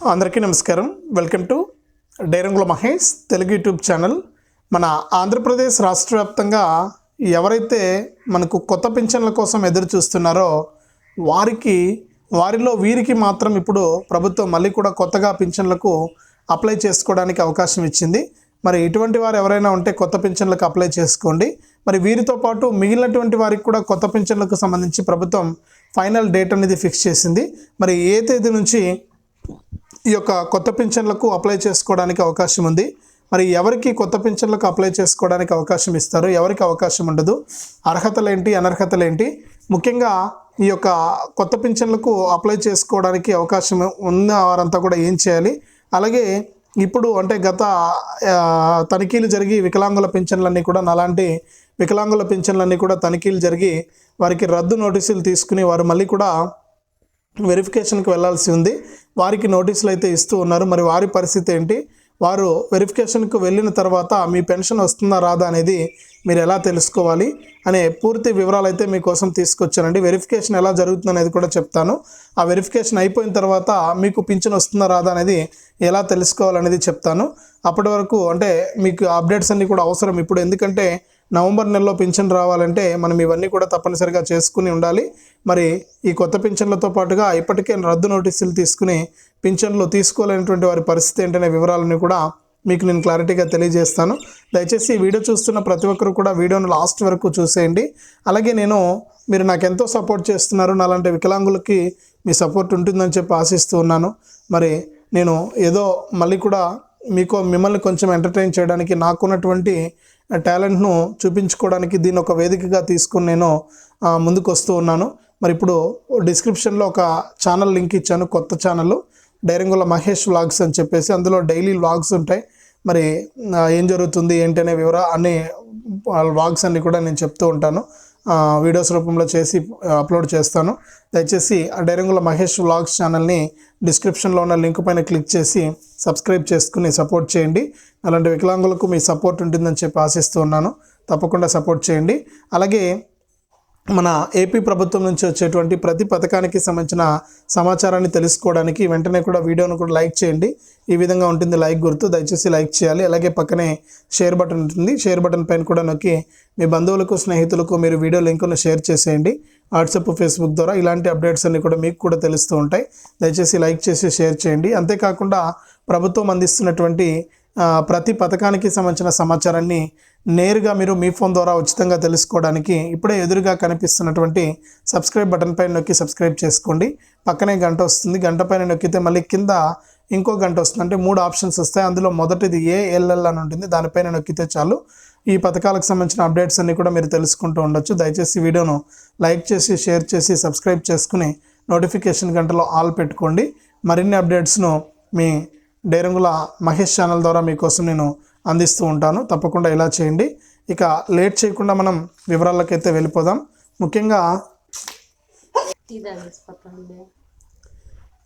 అందరికీ నమస్కారం. Welcome to డైరంగుల Mahesh Telugu YouTube channel. మన ఆంధ్రప్రదేశ్ రాష్ట్ర వ్యాప్తంగా ఎవరైతే మనకు కొత్త పింఛన్ల కోసం ఎదురు చూస్తున్నారో వారికి వారిలో వీరికి మాత్రం ఇప్పుడు ప్రభుత్వం మళ్ళీ కూడా కొత్తగా పింఛన్లకు అప్లై చేసుకోవడానికి అవకాశం ఇచ్చింది. మరి ఇటువంటి వారు ఎవరైనా ఉంటే కొత్త పింఛన్లకు అప్లై చేసుకోండి. మరి వీరితో పాటు మిగిలినటువంటి వారికి కూడా కొత్త పింఛన్లకు సంబంధించి ప్రభుత్వం ఫైనల్ డేట్ అనేది ఫిక్స్ చేసింది. మరి ఏ తేదీ నుంచి ఈ యొక్క కొత్త పింఛన్లకు అప్లై చేసుకోవడానికి అవకాశం ఉంది. మరి ఎవరికి కొత్త పింఛన్లకు అప్లై చేసుకోవడానికి అవకాశం ఇస్తారు? ఎవరికి అవకాశం ఉండదు? అర్హతలు ఏంటి? అనర్హతలు ఏంటి? ముఖ్యంగా ఈ యొక్క కొత్త పింఛన్లకు అప్లై చేసుకోవడానికి అవకాశం ఉన్న వారంతా కూడా ఏం చేయాలి? అలాగే ఇప్పుడు అంటే గత తనిఖీలు జరిగి వికలాంగుల పింఛన్లన్నీ కూడా నాలాంటి వికలాంగుల పింఛన్లన్నీ కూడా తనిఖీలు జరిగి వారికి రద్దు నోటీసులు తీసుకుని వారు మళ్ళీ కూడా వెరిఫికేషన్కి వెళ్ళాల్సి ఉంది. వారికి నోటీసులు అయితే ఇస్తూ ఉన్నారు. మరి వారి పరిస్థితి ఏంటి? వారు వెరిఫికేషన్కు వెళ్ళిన తర్వాత మీ పెన్షన్ వస్తుందా రాదా అనేది మీరు ఎలా తెలుసుకోవాలి అనే పూర్తి వివరాలు అయితే మీకోసం తీసుకొచ్చానండి. వెరిఫికేషన్ ఎలా జరుగుతుంది అనేది కూడా చెప్తాను. ఆ వెరిఫికేషన్ అయిపోయిన తర్వాత మీకు పింఛన్ వస్తుందా రాదా అనేది ఎలా తెలుసుకోవాలనేది చెప్తాను. అప్పటి వరకు అంటే మీకు అప్డేట్స్ అన్నీ కూడా అవసరం ఇప్పుడు. ఎందుకంటే నవంబర్ నెలలో పింఛన్ రావాలంటే మనం ఇవన్నీ కూడా తప్పనిసరిగా చేసుకుని ఉండాలి. మరి ఈ కొత్త పింఛన్లతో పాటుగా ఇప్పటికే రద్దు నోటీసులు తీసుకుని పింఛన్లు తీసుకోలేనటువంటి వారి పరిస్థితి ఏంటనే వివరాలను కూడా మీకు నేను క్లారిటీగా తెలియజేస్తాను. దయచేసి వీడియో చూస్తున్న ప్రతి ఒక్కరు కూడా వీడియోను లాస్ట్ వరకు చూసేయండి. అలాగే నేను మీరు నాకు ఎంతో సపోర్ట్ చేస్తున్నారు. నాలాంటి వికలాంగులకి మీ సపోర్ట్ ఉంటుందని చెప్పి ఆశిస్తూ ఉన్నాను. మరి నేను ఏదో మళ్ళీ కూడా మీకు మిమ్మల్ని కొంచెం ఎంటర్టైన్ చేయడానికి నాకున్నటువంటి టాలెంట్ను చూపించుకోవడానికి దీన్ని ఒక వేదికగా తీసుకుని నేను ముందుకు వస్తూ ఉన్నాను. మరి ఇప్పుడు డిస్క్రిప్షన్లో ఒక ఛానల్ లింక్ ఇచ్చాను కొత్త ఛానల్ డైరంగుల మహేష్ వ్లాగ్స్ అని చెప్పేసి అందులో డైలీ వ్లాగ్స్ ఉంటాయి. మరి ఏం జరుగుతుంది ఏంటి అనే వివరా అన్ని వ్లాగ్స్ అన్ని కూడా నేను చెప్తూ ఉంటాను. వీడియోస్ రూపంలో చేసి అప్లోడ్ చేస్తాను. దయచేసి ఆ డైరంగుల మహేష్ వ్లాగ్స్ ఛానల్ని డిస్క్రిప్షన్లో ఉన్న లింక్ పైన క్లిక్ చేసి సబ్స్క్రైబ్ చేసుకుని సపోర్ట్ చేయండి. అలాంటి వికలాంగులకు మీ సపోర్ట్ ఉంటుందని చెప్పి ఆశిస్తూ ఉన్నాను. తప్పకుండా సపోర్ట్ చేయండి. అలాగే మన ఏపీ ప్రభుత్వం నుంచి వచ్చేటువంటి ప్రతి పథకానికి సంబంధించిన సమాచారాన్ని తెలుసుకోవడానికి వెంటనే కూడా వీడియోను కూడా లైక్ చేయండి. ఈ విధంగా ఉంటుంది లైక్ గుర్తు. దయచేసి లైక్ చేయాలి. అలాగే పక్కనే షేర్ బటన్ ఉంటుంది. షేర్ బటన్ పైన కూడా నొక్కి మీ బంధువులకు స్నేహితులకు మీరు వీడియో లింకును షేర్ చేసేయండి. వాట్సాప్ ఫేస్బుక్ ద్వారా ఇలాంటి అప్డేట్స్ అన్ని కూడా మీకు కూడా తెలుస్తూ ఉంటాయి. దయచేసి లైక్ చేసి షేర్ చేయండి. అంతేకాకుండా ప్రభుత్వం అందిస్తున్నటువంటి ప్రతి పథకానికి సంబంధించిన సమాచారాన్ని నేరుగా మీరు మీ ఫోన్ ద్వారా ఉచితంగా తెలుసుకోవడానికి ఇప్పుడే ఎదురుగా కనిపిస్తున్నటువంటి సబ్స్క్రైబ్ బటన్ పైన నొక్కి సబ్స్క్రైబ్ చేసుకోండి. పక్కనే గంట వస్తుంది. గంట పైన నొక్కితే మళ్ళీ కింద ఇంకో గంట వస్తుంది. అంటే మూడు ఆప్షన్స్ వస్తాయి. అందులో మొదటిది ఏఎల్ఎల్ అని ఉంటుంది. దానిపైన నొక్కితే చాలు. ఈ పథకాలకు సంబంధించిన అప్డేట్స్ అన్ని కూడా మీరు తెలుసుకుంటూ ఉండొచ్చు. దయచేసి వీడియోను లైక్ చేసి షేర్ చేసి సబ్స్క్రైబ్ చేసుకుని నోటిఫికేషన్ గంటలో ఆల్ పెట్టుకోండి. మరిన్ని అప్డేట్స్ను మీ డైరంగుల మహేష్ ఛానల్ ద్వారా మీకోసం నేను అందిస్తూ ఉంటాను. తప్పకుండా ఇలా చేయండి. ఇక లేట్ చేయకుండా మనం వివరాలకైతే వెళ్ళిపోదాం. ముఖ్యంగా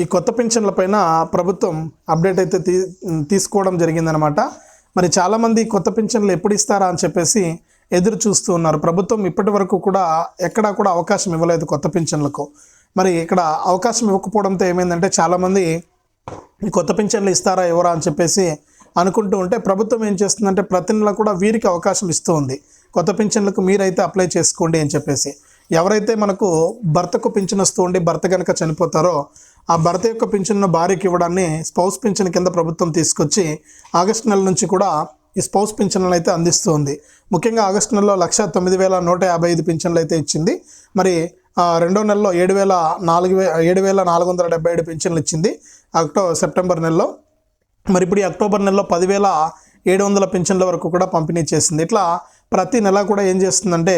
ఈ కొత్త పెన్షన్లపైన ప్రభుత్వం అప్డేట్ అయితే తీ తీసుకోవడం జరిగిందనమాట. మరి చాలామంది కొత్త పింఛన్లు ఎప్పుడు ఇస్తారా అని చెప్పేసి ఎదురు చూస్తూ ఉన్నారు. ప్రభుత్వం ఇప్పటి వరకు కూడా ఎక్కడా కూడా అవకాశం ఇవ్వలేదు కొత్త పెన్షన్లకు మరి ఇక్కడ అవకాశం ఇవ్వకపోవడంతో ఏమైందంటే చాలామంది ఈ కొత్త పింఛన్లు ఇస్తారా ఎవరా అని చెప్పేసి అనుకుంటూ ఉంటే ప్రభుత్వం ఏం చేస్తుందంటే ప్రతి నెల కూడా వీరికి అవకాశం ఇస్తూ ఉంది. కొత్త పింఛన్లకు మీరైతే అప్లై చేసుకోండి అని చెప్పేసి. ఎవరైతే మనకు భర్తకు పింఛన్ వస్తూ ఉండి భర్త కనుక చనిపోతారో ఆ భర్త యొక్క పింఛన్ను భార్యకి ఇవ్వడాన్ని స్పౌస్ పింఛన్ కింద ప్రభుత్వం తీసుకొచ్చి ఆగస్టు నెల నుంచి కూడా ఈ స్పౌస్ పింఛన్లను అయితే అందిస్తూ ఉంది. ముఖ్యంగా ఆగస్టు నెలలో లక్ష తొమ్మిది వేల నూట యాభై ఐదు పింఛన్లు అయితే ఇచ్చింది. మరి రెండో నెలలో ఏడు వేల నాలుగు వే ఏడు వేల నాలుగు వందల డెబ్బై ఏడు పెన్షన్లు ఇచ్చింది. అక్టో సెప్టెంబర్ నెలలో. మరి ఇప్పుడు ఈ అక్టోబర్ నెలలో పదివేల ఏడు వందల పెన్షన్ల వరకు కూడా పంపిణీ చేసింది. ఇట్లా ప్రతి నెల కూడా ఏం చేస్తుందంటే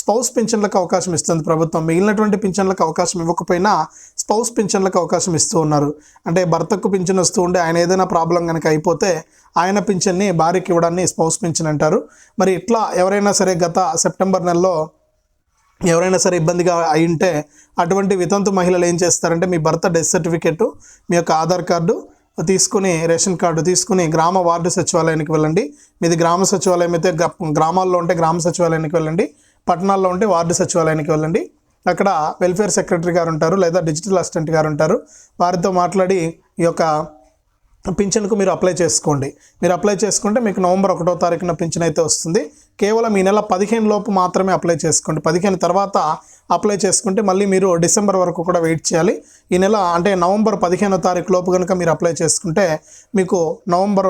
స్పౌస్ పింఛన్లకు అవకాశం ఇస్తుంది ప్రభుత్వం. మిగిలినటువంటి పెన్షన్లకు అవకాశం ఇవ్వకపోయినా స్పౌస్ పెన్షన్లకు అవకాశం ఇస్తూ ఉన్నారు. అంటే భర్తకు పింఛన్ వస్తూ ఉండే ఆయన ఏదైనా ప్రాబ్లం కనుక అయిపోతే ఆయన పింఛన్ని భార్యకి ఇవ్వడాన్ని స్పౌస్ పింఛన్ అంటారు. మరి ఇట్లా ఎవరైనా సరే గత సెప్టెంబర్ నెలలో ఎవరైనా సరే ఇబ్బందిగా అయి ఉంటే అటువంటి వితంతు మహిళలు ఏం చేస్తారంటే మీ భర్త డెత్ సర్టిఫికెట్ మీ యొక్క ఆధార్ కార్డు తీసుకుని రేషన్ కార్డు తీసుకుని గ్రామ వార్డు సచివాలయానికి వెళ్ళండి. మీది గ్రామ సచివాలయం అయితే గ్రామాల్లో ఉంటే గ్రామ సచివాలయానికి వెళ్ళండి. పట్టణాల్లో ఉంటే వార్డు సచివాలయానికి వెళ్ళండి. అక్కడ వెల్ఫేర్ సెక్రటరీ గారు ఉంటారు లేదా డిజిటల్ అసిస్టెంట్ గారు ఉంటారు. వారితో మాట్లాడి ఈ యొక్క పింఛన్కు మీరు అప్లై చేసుకోండి. మీరు అప్లై చేసుకుంటే మీకు నవంబర్ ఒకటో తారీఖున పింఛన్ అయితే వస్తుంది. కేవలం ఈ నెల పదిహేను లోపు మాత్రమే అప్లై చేసుకోండి పదిహేను తర్వాత అప్లై చేసుకుంటే మళ్ళీ మీరు డిసెంబర్ వరకు కూడా వెయిట్ చేయాలి. ఈ నెల అంటే నవంబర్ పదిహేనో తారీఖు లోపు కనుక మీరు అప్లై చేసుకుంటే మీకు నవంబర్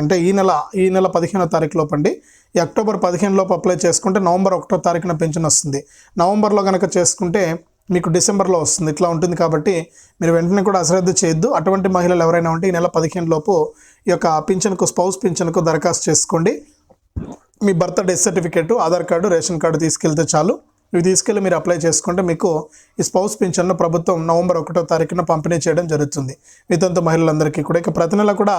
అంటే ఈ నెల ఈ నెల పదిహేనో తారీఖు లోపు అండి. ఈ అక్టోబర్ పదిహేను లోపు అప్లై చేసుకుంటే నవంబర్ ఒకటో తారీఖున పెన్షన్ వస్తుంది. నవంబర్లో కనుక చేసుకుంటే మీకు డిసెంబర్లో వస్తుంది. ఇట్లా ఉంటుంది కాబట్టి మీరు వెంటనే కూడా అశ్రద్ధ చేయొద్దు. అటువంటి మహిళలు ఎవరైనా ఉంటే ఈ నెల పదిహేను లోపు ఈ యొక్క పింఛన్కు స్పౌస్ పింఛన్కు దరఖాస్తు చేసుకోండి. మీ birth death certificate Aadhaar card ration card తీసుకెళ్తే చాలు. ఇవి తీసుకెళ్ళి మీరు అప్లై చేసుకుంటే మీకు ఈ స్పౌస్ పింఛన్ను ప్రభుత్వం నవంబర్ ఒకటో తారీఖున పంపిణీ చేయడం జరుగుతుంది. వితంతు మహిళలందరికీ కూడా. ఇక ప్రతి నెల కూడా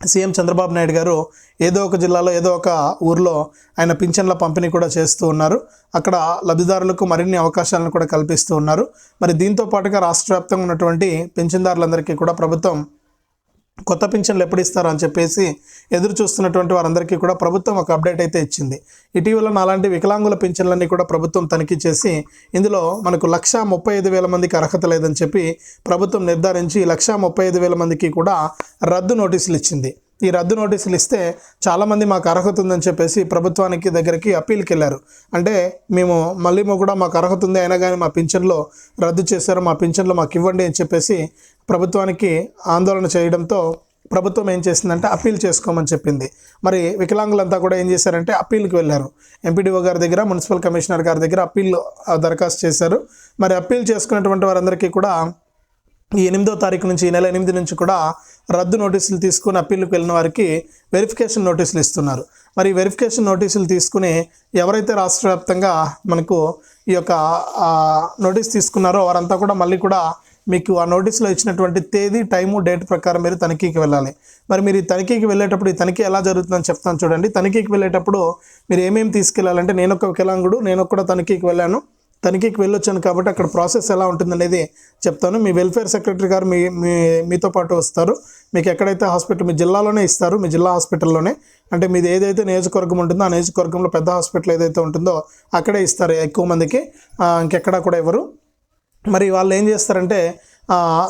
సీఎం చంద్రబాబు నాయుడు గారు ఏదో ఒక జిల్లాలో ఏదో ఒక ఊర్లో ఆయన పింఛన్ల పంపిణీ కూడా చేస్తూ ఉన్నారు. అక్కడ లబ్ధిదారులకు మరిన్ని అవకాశాలను కూడా కల్పిస్తూ ఉన్నారు. మరి దీంతో పాటుగా రాష్ట్ర వ్యాప్తంగా ఉన్నటువంటి పింఛన్దారులందరికీ కూడా ప్రభుత్వం కొత్త పింఛన్లు ఎప్పుడు ఇస్తారు అని చెప్పేసి ఎదురు చూస్తున్నటువంటి వారందరికీ కూడా ప్రభుత్వం ఒక అప్డేట్ అయితే ఇచ్చింది. ఇటీవల నాలాంటి వికలాంగుల పింఛన్లన్నీ కూడా ప్రభుత్వం తనిఖీ చేసి ఇందులో మనకు లక్ష ముప్పై ఐదు వేల మందికి అర్హత లేదని చెప్పి ప్రభుత్వం నిర్ధారించి లక్ష ముప్పై ఐదు వేల మందికి కూడా రద్దు నోటీసులు ఇచ్చింది. ఈ రద్దు నోటీసులు ఇస్తే చాలామంది మాకు అర్హత ఉందని చెప్పేసి ప్రభుత్వానికి దగ్గరికి అప్పీల్కి వెళ్ళారు. అంటే మేము మళ్ళీ కూడా మాకు అర్హత ఉంది అయినా కానీ మా పింఛన్లో రద్దు చేశారు మా పింఛన్లో మాకు ఇవ్వండి అని చెప్పేసి ప్రభుత్వానికి ఆందోళన చేయడంతో ప్రభుత్వం ఏం చేసిందంటే అప్పీల్ చేసుకోమని చెప్పింది. మరి వికలాంగులంతా కూడా ఏం చేశారంటే అప్పీల్కి వెళ్ళారు. ఎంపీడీఓ గారి దగ్గర మున్సిపల్ కమిషనర్ గారి దగ్గర అప్పీల్ దరఖాస్తు చేశారు. మరి అప్పీల్ చేసుకున్నటువంటి వారందరికీ కూడా ఈ ఎనిమిదో తారీఖు నుంచి ఈ నెల ఎనిమిది నుంచి కూడా రద్దు నోటీసులు తీసుకుని అప్పీల్కి వెళ్ళిన వారికి వెరిఫికేషన్ నోటీసులు ఇస్తున్నారు. మరి వెరిఫికేషన్ నోటీసులు తీసుకుని ఎవరైతే రాష్ట్ర వ్యాప్తంగా మనకు ఈ యొక్క నోటీస్ తీసుకున్నారో వారంతా కూడా మళ్ళీ కూడా మీకు ఆ నోటీసులో ఇచ్చినటువంటి తేదీ టైము డేట్ ప్రకారం మీరు తనిఖీకి వెళ్ళాలి. మరి మీరు ఈ తనిఖీకి వెళ్ళేటప్పుడు ఈ తనిఖీ ఎలా జరుగుతుందని చెప్తాను చూడండి. తనిఖీకి వెళ్ళేటప్పుడు మీరు ఏమేమి తీసుకెళ్ళాలంటే నేను ఒక వికలాంగుడు నేను కూడా తనిఖీకి వెళ్ళాను. తనిఖీకి వెళ్ళొచ్చాను కాబట్టి అక్కడ ప్రాసెస్ ఎలా ఉంటుందనేది చెప్తాను. మీ వెల్ఫేర్ సెక్రటరీ గారు మీ మీ మీతో పాటు వస్తారు. మీకు ఎక్కడైతే హాస్పిటల్ మీ జిల్లాలోనే ఇస్తారు మీ జిల్లా హాస్పిటల్లోనే. అంటే మీది ఏదైతే నియోజకవర్గం ఉంటుందో ఆ నియోజకవర్గంలో పెద్ద హాస్పిటల్ ఏదైతే ఉంటుందో అక్కడే ఇస్తారు ఎక్కువ మందికి. ఇంకెక్కడా కూడా ఇవ్వరు మరి వాళ్ళు ఏం చేస్తారంటే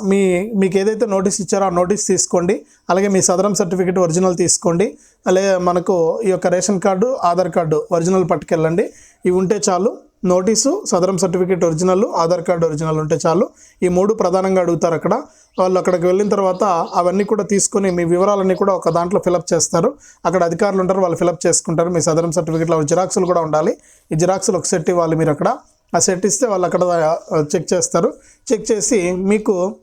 మీ మీకు ఏదైతే నోటీస్ ఇచ్చారో ఆ నోటీస్ తీసుకోండి. అలాగే మీ సదరం సర్టిఫికేట్ ఒరిజినల్ తీసుకోండి. అలాగే మనకు ఈ యొక్క ration card Aadhaar card original పట్టుకెళ్ళండి. ఇవి ఉంటే చాలు. Notice Sadaram certificate original Aadhaar card original ఉంటే చాలు. ఈ మూడు ప్రధానంగా అడుగుతారు అక్కడ. వాళ్ళు అక్కడికి వెళ్ళిన తర్వాత అవన్నీ కూడా తీసుకొని మీ వివరాలన్నీ కూడా ఒక దాంట్లో ఫిలప్ చేస్తారు. అక్కడ అధికారులు ఉంటారు వాళ్ళు ఫిలప్ చేసుకుంటారు. మీ సదరం సర్టిఫికేట్లో జిరాక్సులు కూడా ఉండాలి. ఈ జిరాక్సులు ఒక సెట్ ఇవ్వాలి మీరు అక్కడ. ఆ సెట్ ఇస్తే వాళ్ళు అక్కడ చెక్ చేస్తారు. చెక్ చేసి మీకు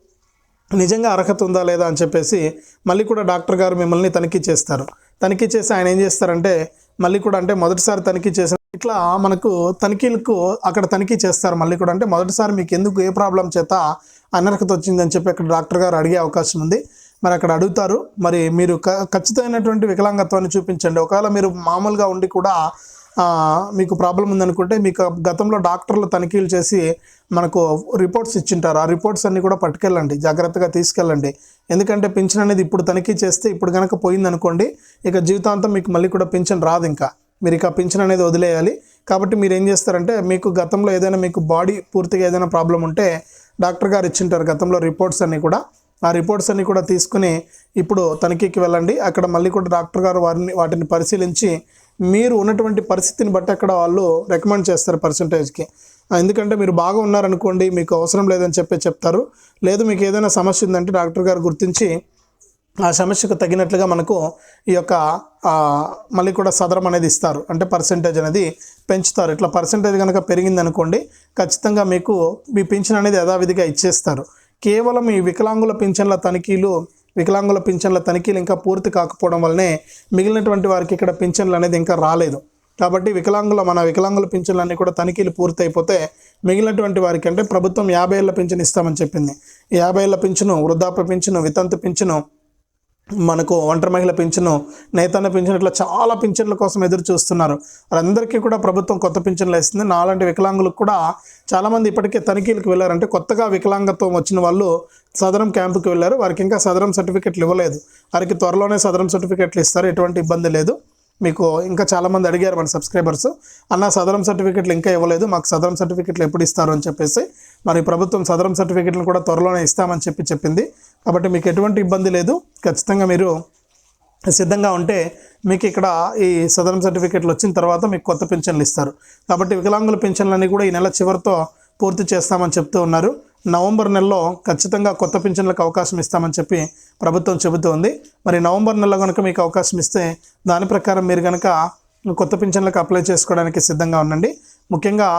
నిజంగా అర్హత ఉందా లేదా అని చెప్పేసి మళ్ళీ కూడా డాక్టర్ గారు మిమ్మల్ని తనిఖీ చేస్తారు. తనిఖీ చేసి ఆయన ఏం చేస్తారంటే మళ్ళీ కూడా అంటే మొదటిసారి తనిఖీ చేసిన ఇట్లా మనకు తనిఖీలకు అక్కడ తనిఖీ చేస్తారు. మళ్ళీ కూడా అంటే మొదటిసారి మీకు ఎందుకు ఏ ప్రాబ్లం చేత అనర్హత వచ్చిందని చెప్పి అక్కడ డాక్టర్ గారు అడిగే అవకాశం ఉంది. మరి అక్కడ అడుగుతారు. మరి మీరు క- ఖచ్చితమైనటువంటి వికలాంగత్వాన్ని చూపించండి. ఒకవేళ మీరు మామూలుగా ఉండి కూడా మీకు ప్రాబ్లం ఉందనుకుంటే మీకు గతంలో డాక్టర్లు తనిఖీలు చేసి మనకు రిపోర్ట్స్ ఇచ్చింటారు. ఆ రిపోర్ట్స్ అన్నీ కూడా పట్టుకెళ్ళండి. జాగ్రత్తగా తీసుకెళ్ళండి. ఎందుకంటే పింఛన్ అనేది ఇప్పుడు తనిఖీ చేస్తే ఇప్పుడు కనుక పోయిందనుకోండి ఇక జీవితాంతం మీకు మళ్ళీ కూడా పింఛన్ రాదు ఇంకా. మీరు ఇక పింఛన్ అనేది వదిలేయాలి. కాబట్టి మీరు ఏం చేస్తారంటే మీకు గతంలో ఏదైనా మీకు బాడీ పూర్తిగా ఏదైనా ప్రాబ్లం ఉంటే డాక్టర్ గారు ఇచ్చింటారు గతంలో రిపోర్ట్స్ అన్నీ కూడా. ఆ రిపోర్ట్స్ అన్నీ కూడా తీసుకుని ఇప్పుడు తనిఖీకి వెళ్ళండి. అక్కడ మళ్ళీ కూడా డాక్టర్ గారు వారిని వాటిని పరిశీలించి మీరు ఉన్నటువంటి పరిస్థితిని బట్టి అక్కడ వాళ్ళు రికమెండ్ చేస్తారు పర్సంటేజ్కి ఎందుకంటే మీరు బాగా ఉన్నారనుకోండి మీకు అవసరం లేదని చెప్పి చెప్తారు. లేదు మీకు ఏదైనా సమస్య ఉందంటే డాక్టర్ గారు గుర్తించి ఆ సమస్యకు తగినట్లుగా మనకు ఈ యొక్క మళ్ళీ కూడా సదరం అనేది ఇస్తారు. అంటే పర్సంటేజ్ అనేది పెంచుతారు. ఇట్లా పర్సంటేజ్ కనుక పెరిగింది అనుకోండి ఖచ్చితంగా మీకు మీ పింఛన్ అనేది యథావిధిగా ఇచ్చేస్తారు. కేవలం ఈ వికలాంగుల పింఛన్ల తనిఖీలు వికలాంగుల పింఛన్ల తనిఖీలు ఇంకా పూర్తి కాకపోవడం వల్లనే మిగిలినటువంటి వారికి ఇక్కడ పింఛన్లు అనేది ఇంకా రాలేదు. కాబట్టి వికలాంగుల మన వికలాంగుల పింఛన్లన్నీ కూడా తనిఖీలు పూర్తయిపోతే మిగిలినటువంటి వారికి అంటే ప్రభుత్వం యాభై ఏళ్ళ పింఛను ఇస్తామని చెప్పింది. యాభై ఏళ్ళ పింఛను వృద్ధాప్య పింఛను వితంతు పింఛను మనకు ఒంటరి మహిళ పింఛను నేతన్న పింఛను ఇట్లా చాలా పింఛన్ల కోసం ఎదురు చూస్తున్నారు. వారందరికీ కూడా ప్రభుత్వం కొత్త పింఛన్లు వేస్తుంది నాలాంటి వికలాంగులకు కూడా చాలామంది ఇప్పటికే తనిఖీలకు వెళ్ళారంటే కొత్తగా వికలాంగత్వం వచ్చిన వాళ్ళు సదరం క్యాంపుకి వెళ్ళారు. వారికి ఇంకా సదరం సర్టిఫికెట్లు ఇవ్వలేదు. వారికి త్వరలోనే సదరం సర్టిఫికెట్లు ఇస్తారు. ఎటువంటి ఇబ్బంది లేదు. మీకు ఇంకా చాలామంది అడిగారు మన సబ్స్క్రైబర్స్. అన్న సదరం సర్టిఫికెట్లు ఇంకా ఇవ్వలేదు. మాకు సదరం సర్టిఫికెట్లు ఎప్పుడు ఇస్తారు అని చెప్పేసి మరి ప్రభుత్వం సదరం సర్టిఫికెట్లను కూడా త్వరలోనే ఇస్తామని చెప్పి చెప్పింది. కాబట్టి మీకు ఎటువంటి ఇబ్బంది లేదు. ఖచ్చితంగా మీరు సిద్ధంగా ఉంటే మీకు ఇక్కడ ఈ సదరం సర్టిఫికెట్లు వచ్చిన తర్వాత మీకు కొత్త పింఛన్లు ఇస్తారు. కాబట్టి వికలాంగుల పింఛన్లన్నీ కూడా ఈ నెల చివరితో పూర్తి చేస్తామని చెప్తూ ఉన్నారు. నవంబర్ నెలలో ఖచ్చితంగా కొత్త పింఛన్లకు అవకాశం ఇస్తామని చెప్పి ప్రభుత్వం చెబుతోంది. మరి నవంబర్ నెలలో కనుక మీకు అవకాశం ఇస్తే దాని ప్రకారం మీరు కనుక కొత్త పింఛన్లకు అప్లై చేసుకోవడానికి సిద్ధంగా ఉండండి. ముఖ్యంగా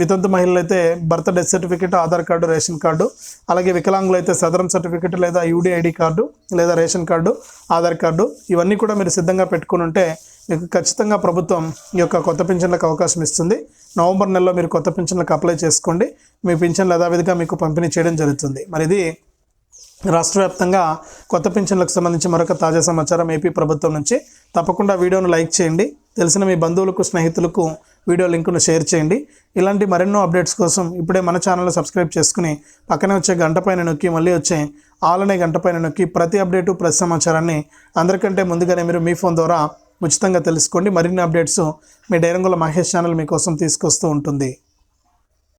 వితంతు మహిళలు అయితే birth death certificate Aadhaar card ration card అలాగే వికలాంగులు అయితే సదరం సర్టిఫికేట్ లేదా యూడిఐడి కార్డు లేదా రేషన్ కార్డు ఆధార్ కార్డు ఇవన్నీ కూడా మీరు సిద్ధంగా పెట్టుకుని ఉంటే మీకు ఖచ్చితంగా ప్రభుత్వం ఈ యొక్క కొత్త పింఛన్లకు అవకాశం ఇస్తుంది. నవంబర్ నెలలో మీరు కొత్త పింఛన్లకు అప్లై చేసుకోండి. మీ పింఛన్లు యథావిధిగా మీకు పంపిణీ చేయడం జరుగుతుంది. మరి ఇది రాష్ట్ర వ్యాప్తంగా కొత్త పింఛన్లకు సంబంధించి మరొక తాజా సమాచారం ఏపీ ప్రభుత్వం నుంచి. తప్పకుండా వీడియోను లైక్ చేయండి. తెలిసిన మీ బంధువులకు స్నేహితులకు వీడియో లింకును షేర్ చేయండి. ఇలాంటి మరెన్నో అప్డేట్స్ కోసం ఇప్పుడే మన ఛానల్ సబ్స్క్రైబ్ చేసుకుని పక్కనే వచ్చే గంట పైన నొక్కి మళ్ళీ వచ్చే ఆల్ అనే గంట పైన నొక్కి ప్రతి అప్డేటు ప్రతి సమాచారాన్ని అందరికంటే ముందుగానే మీరు మీ ఫోన్ ద్వారా ఉచితంగా తెలుసుకోండి. మరిన్ని అప్డేట్స్ మీ డైరంగుల మహేష్ ఛానల్ మీకోసం తీసుకొస్తూ ఉంటుంది.